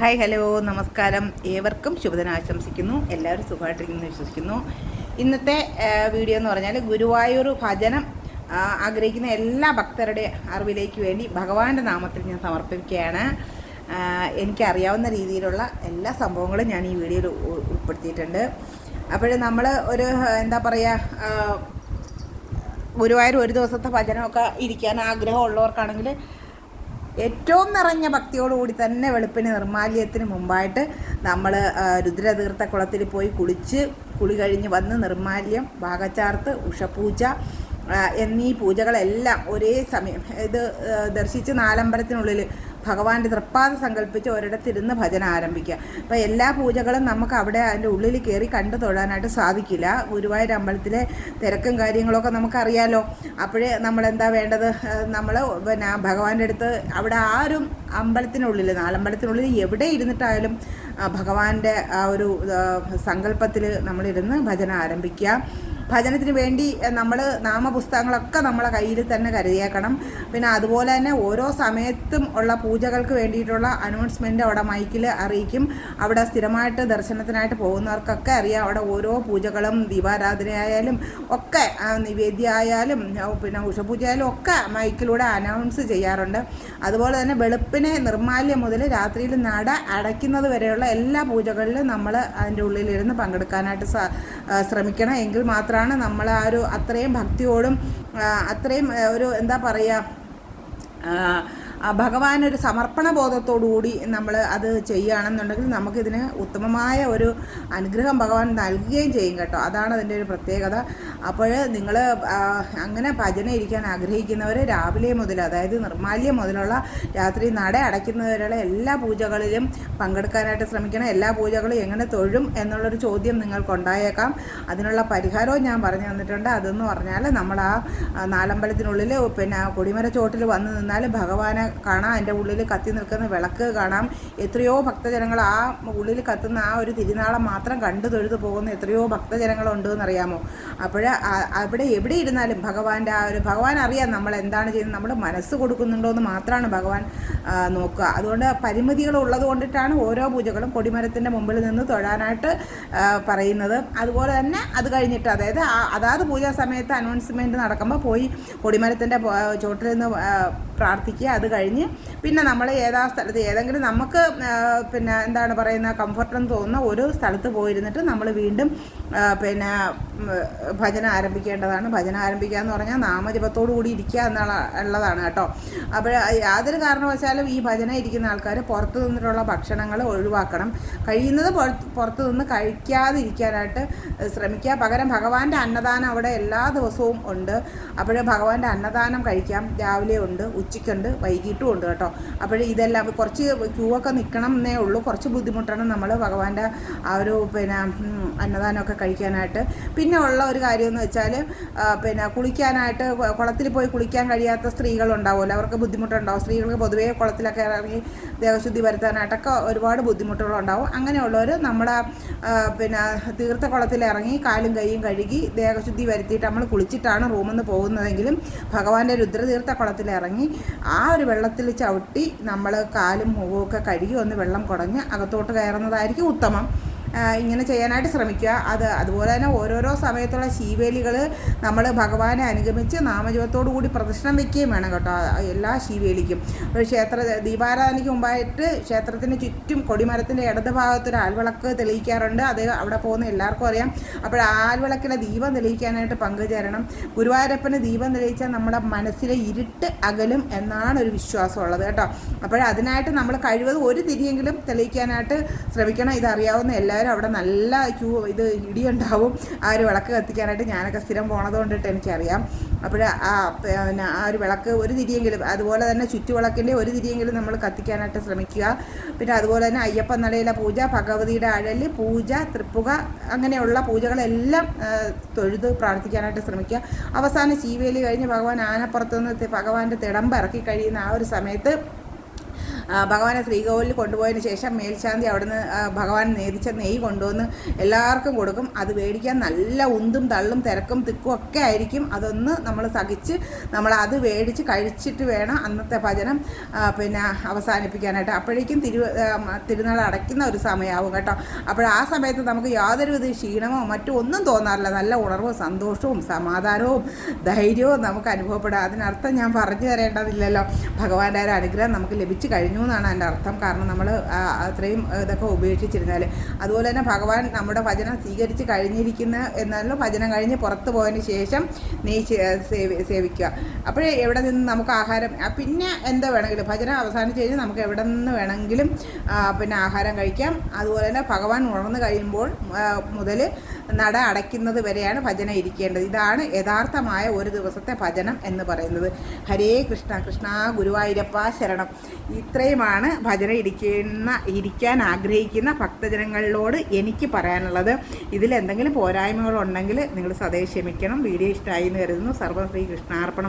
Hi hello നമസ്കാരം. ഏവർക്കും ശുഭദിനം ആശംസിക്കുന്നു എല്ലാവരും സുഖമായിട്ടിരിക്കുന്നു വിശ്വസിക്കുന്നു. ഇന്നത്തെ വീഡിയോ എന്ന് പറഞ്ഞാൽ ഗുരുവായൂർ ഭജനം ആഗ്രഹിക്കുന്ന എല്ലാ ഭക്തരുടെ അറിവിലേക്ക് വേണ്ടി ഭഗവാന്റെ നാമത്തിൽ ഞാൻ സമർപ്പിക്കുകയാണ്. എനിക്കറിയാവുന്ന രീതിയിലുള്ള എല്ലാ സംഭവങ്ങളും ഞാൻ ഈ വീഡിയോയിൽ ഉൾപ്പെടുത്തിയിട്ടുണ്ട്. അപ്പോൾ നമ്മൾ ഒരു എന്താ പറയുക ഗുരുവായൂർ ഒരു ദിവസത്തെ ഭജനമൊക്കെ ഇരിക്കാൻ ആഗ്രഹമുള്ളവർക്കാണെങ്കിൽ ഏറ്റവും നിറഞ്ഞ ഭക്തിയോടുകൂടി തന്നെ വെളുപ്പിന് നിർമാല്യത്തിന് മുമ്പായിട്ട് നമ്മൾ രുദ്രതീർത്ഥ കുളത്തിൽ പോയി കുളിച്ച് കുളി കഴിഞ്ഞ് വന്ന് നിർമാല്യം ഭാഗചാർത്ത് ഉഷപൂജ എന്നീ പൂജകളെല്ലാം ഒരേ സമയം ഇത് ദർശിച്ച് നാലമ്പലത്തിനുള്ളിൽ ഭഗവാന്റെ തൃപ്പാത സങ്കല്പിച്ച് ഒരിടത്തിരുന്ന് ഭജന ആരംഭിക്കുക. അപ്പോൾ എല്ലാ പൂജകളും നമുക്ക് അവിടെ അതിന്റെ ഉള്ളിൽ കയറി കണ്ടു തൊഴാനായിട്ട് സാധിക്കില്ല. ഗുരുവായൂർ അമ്പലത്തിലെ തിരക്കും കാര്യങ്ങളൊക്കെ നമുക്കറിയാലോ. അപ്പോഴേ നമ്മളെന്താ വേണ്ടത്? നമ്മൾ പിന്നെ ഭഗവാന്റെ അടുത്ത് അവിടെ ആരും അമ്പലത്തിനുള്ളിൽ നാലമ്പലത്തിനുള്ളിൽ എവിടെ ഇരുന്നിട്ടായാലും ഭഗവാന്റെ ആ ഒരു സങ്കല്പത്തിൽ നമ്മളിരുന്ന് ഭജന ആരംഭിക്കുക. ഭജനത്തിന് വേണ്ടി നമ്മൾ നാമപുസ്തകങ്ങളൊക്കെ നമ്മളെ കയ്യിൽ തന്നെ കരുതിയേക്കണം. പിന്നെ അതുപോലെ തന്നെ ഓരോ സമയത്തും ഉള്ള പൂജകൾക്ക് വേണ്ടിയിട്ടുള്ള അനൗൺസ്മെന്റ് അവിടെ മൈക്കിൽ അറിയിക്കും. അവിടെ സ്ഥിരമായിട്ട് ദർശനത്തിനായിട്ട് പോകുന്നവർക്കൊക്കെ അറിയാം. അവിടെ ഓരോ പൂജകളും ദീപാരാധനയായാലും ഒക്കെ നിവേദ്യ ആയാലും പിന്നെ ഉഷപൂജ ആയാലും ഒക്കെ മൈക്കിലൂടെ അനൗൺസ് ചെയ്യാറുണ്ട്. അതുപോലെ തന്നെ വെളുപ്പിനെ നിർമാല്യം മുതൽ രാത്രിയിൽ നട അടയ്ക്കുന്നത് വരെയുള്ള എല്ലാ പൂജകളിലും നമ്മൾ അതിന്റെ ഉള്ളിലിരുന്ന് പങ്കെടുക്കാനായിട്ട് ശ്രമിക്കണം. എങ്കിൽ മാത്രമാണ് നമ്മൾ ആ ഒരു അത്രയും ഭക്തിയോടും അത്രയും ഒരു എന്താ പറയുക ഒരു സമർപ്പണ ബോധത്തോടുകൂടി നമ്മൾ അത് ചെയ്യുകയാണെന്നുണ്ടെങ്കിൽ നമുക്കിതിന് ഉത്തമമായ ഒരു അനുഗ്രഹം ഭഗവാൻ നൽകുകയും ചെയ്യും കേട്ടോ. അതാണ് അതിന്റെ ഒരു പ്രത്യേകത. അപ്പോൾ നിങ്ങൾ അങ്ങനെ ഭജന ഇരിക്കാൻ ആഗ്രഹിക്കുന്നവർ രാവിലെ മുതൽ അതായത് നിർമാല്യം മുതലുള്ള രാത്രി നട അടയ്ക്കുന്നവരുള്ള എല്ലാ പൂജകളിലും പങ്കെടുക്കാനായിട്ട് ശ്രമിക്കണം. എല്ലാ പൂജകളും എങ്ങനെ തൊഴും എന്നുള്ളൊരു ചോദ്യം നിങ്ങൾക്കുണ്ടായേക്കാം. അതിനുള്ള പരിഹാരവും ഞാൻ പറഞ്ഞു തന്നിട്ടുണ്ട്. അതെന്ന് പറഞ്ഞാൽ നമ്മൾ ആ, നാലമ്പലത്തിനുള്ളിൽ പിന്നെ കൊടിമര ചോട്ടിൽ വന്ന് നിന്നാൽ ഭഗവാനെ കാണാം. അതിന്റെ ഉള്ളിൽ കത്തി നിൽക്കുന്ന വിളക്ക് കാണാം. എത്രയോ ഭക്തജനങ്ങൾ ആ ഉള്ളിൽ കത്തുന്ന ആ ഒരു തിരുനാളം മാത്രം കണ്ടു തൊഴുതു പോകുന്ന എത്രയോ ഭക്തജനങ്ങളുണ്ട് എന്നറിയാമോ അപ്പോൾ അവിടെ എവിടെ ഇരുന്നാലും ഭഗവാന്റെ ആ ഒരു ഭഗവാൻ അറിയാം നമ്മൾ എന്താണ് ചെയ്യുന്നത്. നമ്മൾ മനസ്സ് കൊടുക്കുന്നുണ്ടോ എന്ന് മാത്രമാണ് ഭഗവാൻ നോക്കുക. അതുകൊണ്ട് പരിമിതികൾ ഉള്ളത് കൊണ്ടിട്ടാണ് ഓരോ പൂജകളും കൊടിമരത്തിന്റെ മുമ്പിൽ നിന്ന് തൊഴാനായിട്ട് പറയുന്നത്. അതുപോലെ തന്നെ അത് കഴിഞ്ഞിട്ട് അതായത് അതാത് പൂജാ സമയത്ത് അനൗൺസ്മെന്റ് നടക്കുമ്പോൾ പോയി കൊടിമരത്തിന്റെ ചോട്ടിൽ നിന്ന് പ്രാർത്ഥിക്കുക അത് കഴിഞ്ഞ് പിന്നെ നമ്മൾ ഏതാ സ്ഥലത്ത് ഏതെങ്കിലും നമുക്ക് പിന്നെ എന്താണ് പറയുന്ന കംഫർട്ട് എന്ന് തോന്നുന്ന ഒരു സ്ഥലത്ത് പോയിരുന്നിട്ട് നമ്മൾ വീണ്ടും പിന്നെ ഭജന ആരംഭിക്കേണ്ടതാണ്. ഭജന ആരംഭിക്കുക എന്ന് പറഞ്ഞാൽ നാമജപത്തോടു കൂടി ഇരിക്കുക എന്നുള്ള ഉള്ളതാണ് കേട്ടോ. അപ്പോൾ യാതൊരു കാരണവശാലും ഈ ഭജന ഇരിക്കുന്ന ആൾക്കാർ പുറത്ത് നിന്നിട്ടുള്ള ഭക്ഷണങ്ങൾ ഒഴിവാക്കണം. കഴിയുന്നത് പുറത്ത് പുറത്ത് നിന്ന് കഴിക്കാതിരിക്കാനായിട്ട് ശ്രമിക്കുക. പകരം ഭഗവാന്റെ അന്നദാനം അവിടെ എല്ലാ ദിവസവും ഉണ്ട്. അപ്പോൾ ഭഗവാന്റെ അന്നദാനം കഴിക്കാം. രാവിലെ ഉണ്ട്. ഉച്ചയ്ക്കുണ്ട് വൈകിട്ടും ഉണ്ട് കേട്ടോ. അപ്പോൾ ഇതെല്ലാം കുറച്ച് ക്യൂ ഒക്കെ നിൽക്കണം എന്നേ ഉള്ളൂ. കുറച്ച് ബുദ്ധിമുട്ടാണ് നമ്മൾ ഭഗവാന്റെ ആ ഒരു പിന്നെ അന്നദാനമൊക്കെ കഴിക്കാനായിട്ട്. പിന്നെ ഉള്ള ഒരു കാര്യം എന്ന് വെച്ചാൽ പിന്നെ കുളിക്കാനായിട്ട് കുളത്തിൽ പോയി കുളിക്കാൻ കഴിയാത്ത സ്ത്രീകളുണ്ടാവുമല്ലോ അവർക്ക് ബുദ്ധിമുട്ടുണ്ടാവും. സ്ത്രീകൾക്ക് പൊതുവേ കുളത്തിലൊക്കെ ഇറങ്ങി ദേഹശുദ്ധി വരുത്താനായിട്ടൊക്കെ ഒരുപാട് ബുദ്ധിമുട്ടുകളുണ്ടാവും. അങ്ങനെയുള്ളവർ നമ്മുടെ പിന്നെ തീർത്ഥ കുളത്തിൽ ഇറങ്ങി കാലും കൈയും കഴുകി ദേഹശുദ്ധി വരുത്തിയിട്ട് നമ്മൾ കുളിച്ചിട്ടാണ് റൂമിൽ നിന്ന് പോകുന്നതെങ്കിലും ഭഗവാന്റെ രുദ്രതീർത്ഥ കുളത്തിൽ ഇറങ്ങി ആ ഒരു വെള്ളത്തിൽ ചവിട്ടി നമ്മൾ കാലും മുഖവും ഒക്കെ കഴുകി ഒന്ന് വെള്ളം കുടഞ്ഞ് അകത്തോട്ട് കയറുന്നതായിരിക്കും ഉത്തമം. ഇങ്ങനെ ചെയ്യാനായിട്ട് ശ്രമിക്കുക. അത് അതുപോലെ തന്നെ ഓരോരോ സമയത്തുള്ള ശീവേലികൾ നമ്മൾ ഭഗവാനെ അനുഗമിച്ച് നാമജപത്തോടു കൂടി പ്രദക്ഷിണം വെക്കുകയും വേണം കേട്ടോ എല്ലാ ശീവേലിക്കും. ഒരു ക്ഷേത്ര ദീപാരാധനയ്ക്ക് മുമ്പായിട്ട് ക്ഷേത്രത്തിന് ചുറ്റും കൊടിമരത്തിന്റെ ഇടത് ഭാഗത്ത് ഒരു ആൽവിളക്ക് തെളിയിക്കാറുണ്ട്. അത് അവിടെ പോകുന്ന എല്ലാവർക്കും അറിയാം. അപ്പോൾ ആൽവിളക്കിലെ ദീപം തെളിയിക്കാനായിട്ട് പങ്കുചേരണം. ഗുരുവായൂരപ്പന് ദീപം തെളിയിച്ചാൽ നമ്മുടെ മനസ്സിലെ ഇരുട്ട് അകലും എന്നാണ് ഒരു വിശ്വാസമുള്ളത് കേട്ടോ. അപ്പോൾ അതിനായിട്ട് നമ്മൾ കഴിവതും ഒരു തിരിയെങ്കിലും തെളിയിക്കാനായിട്ട് ശ്രമിക്കണം. ഇതറിയാവുന്ന എല്ലാവരും അവിടെ നല്ല ക്യൂ ഇത് ഇടിയുണ്ടാവും. ആ ഒരു വിളക്ക് കത്തിക്കാനായിട്ട് ഞാനൊക്കെ സ്ഥിരം പോണത് കൊണ്ടിട്ട് എനിക്കറിയാം. അപ്പോൾ ആ പിന്നെ ആ ഒരു വിളക്ക് ഒരു തിരിയെങ്കിലും അതുപോലെ തന്നെ ചുറ്റുവിളക്കിന്റെ ഒരു തിരിയെങ്കിലും നമ്മൾ കത്തിക്കാനായിട്ട് ശ്രമിക്കുക. പിന്നെ അതുപോലെ തന്നെ അയ്യപ്പ നടയിലെ പൂജ ഭഗവതിയുടെ അഴൽ പൂജ തൃപ്പുക അങ്ങനെയുള്ള പൂജകളെല്ലാം തൊഴുത് പ്രാർത്ഥിക്കാനായിട്ട് ശ്രമിക്കുക. അവസാനം ചീവേലി കഴിഞ്ഞ് ഭഗവാൻ ആനപ്പുറത്ത് നിന്ന് ഭഗവാന്റെ തിടമ്പ് ഇറക്കി കഴിയുന്ന ആ ഒരു സമയത്ത് ഭഗവാനെ ശ്രീകോവിലിൽ കൊണ്ടുപോയതിന് ശേഷം മേൽശാന്തി അവിടുന്ന് ഭഗവാൻ നേതിച്ച നെയ്യ് കൊണ്ടുവന്ന് എല്ലാവർക്കും കൊടുക്കും. അത് മേടിക്കാൻ നല്ല ഉന്തും തള്ളും തിരക്കും തിക്കും ഒക്കെ ആയിരിക്കും. അതൊന്ന് നമ്മൾ സഹിച്ച് നമ്മൾ അത് മേടിച്ച് കഴിച്ചിട്ട് വേണം അന്നത്തെ ഭജനം പിന്നെ അവസാനിപ്പിക്കാനായിട്ട്. അപ്പോഴേക്കും തിരു തിരുനാൾ അടയ്ക്കുന്ന ഒരു സമയമാവും കേട്ടോ. അപ്പോൾ ആ സമയത്ത് നമുക്ക് യാതൊരുവിധ ക്ഷീണമോ മറ്റോ ഒന്നും തോന്നാറില്ല. നല്ല ഉണർവും സന്തോഷവും സമാധാനവും ധൈര്യവും നമുക്ക് അനുഭവപ്പെടുക അതിനർത്ഥം ഞാൻ പറഞ്ഞു തരേണ്ടതില്ലല്ലോ. ഭഗവാന്റെ ഒരു അനുഗ്രഹം നമുക്ക് ലഭിച്ചു കഴിഞ്ഞു. എന്നാണ് എന്റെ അർത്ഥം. കാരണം നമ്മൾ അത്രയും ഇതൊക്കെ ഉപേക്ഷിച്ചിരുന്നാൽ അതുപോലെ തന്നെ ഭഗവാൻ നമ്മുടെ ഭജനം സ്വീകരിച്ച് കഴിഞ്ഞിരിക്കുന്ന എന്നാലും ഭജനം കഴിഞ്ഞ് പുറത്തു പോയതിന് ശേഷം നെയ് സേവി സേവിക്കുക. അപ്പോഴേ എവിടെ നിന്ന് നമുക്ക് ആഹാരം പിന്നെ എന്താ വേണമെങ്കിലും ഭജനം അവസാനിച്ച് കഴിഞ്ഞാൽ നമുക്ക് എവിടെ നിന്ന് വേണമെങ്കിലും പിന്നെ ആഹാരം കഴിക്കാം. അതുപോലെ തന്നെ ഭഗവാൻ ഉണർന്നു കഴിയുമ്പോൾ മുതൽ നട അടയ്ക്കുന്നത് വരെയാണ് ഭജന ഇരിക്കേണ്ടത്. ഇതാണ് യഥാർത്ഥമായ ഒരു ദിവസത്തെ ഭജനം എന്ന് പറയുന്നത്. ഹരേ കൃഷ്ണ കൃഷ്ണ ഗുരുവായൂരപ്പ ശരണം. ഇത്രയുമാണ് ഭജന ഇരിക്കുന്ന ഇരിക്കാൻ ആഗ്രഹിക്കുന്ന ഭക്തജനങ്ങളിലോട് എനിക്ക് പറയാനുള്ളത്. ഇതിൽ എന്തെങ്കിലും പോരായ്മകളുണ്ടെങ്കിൽ നിങ്ങൾ സദയം ക്ഷമിക്കണം. വീഡിയോ ഇഷ്ടമായി എന്ന് കരുതുന്നു. സർവ ശ്രീ കൃഷ്ണാർപ്പണം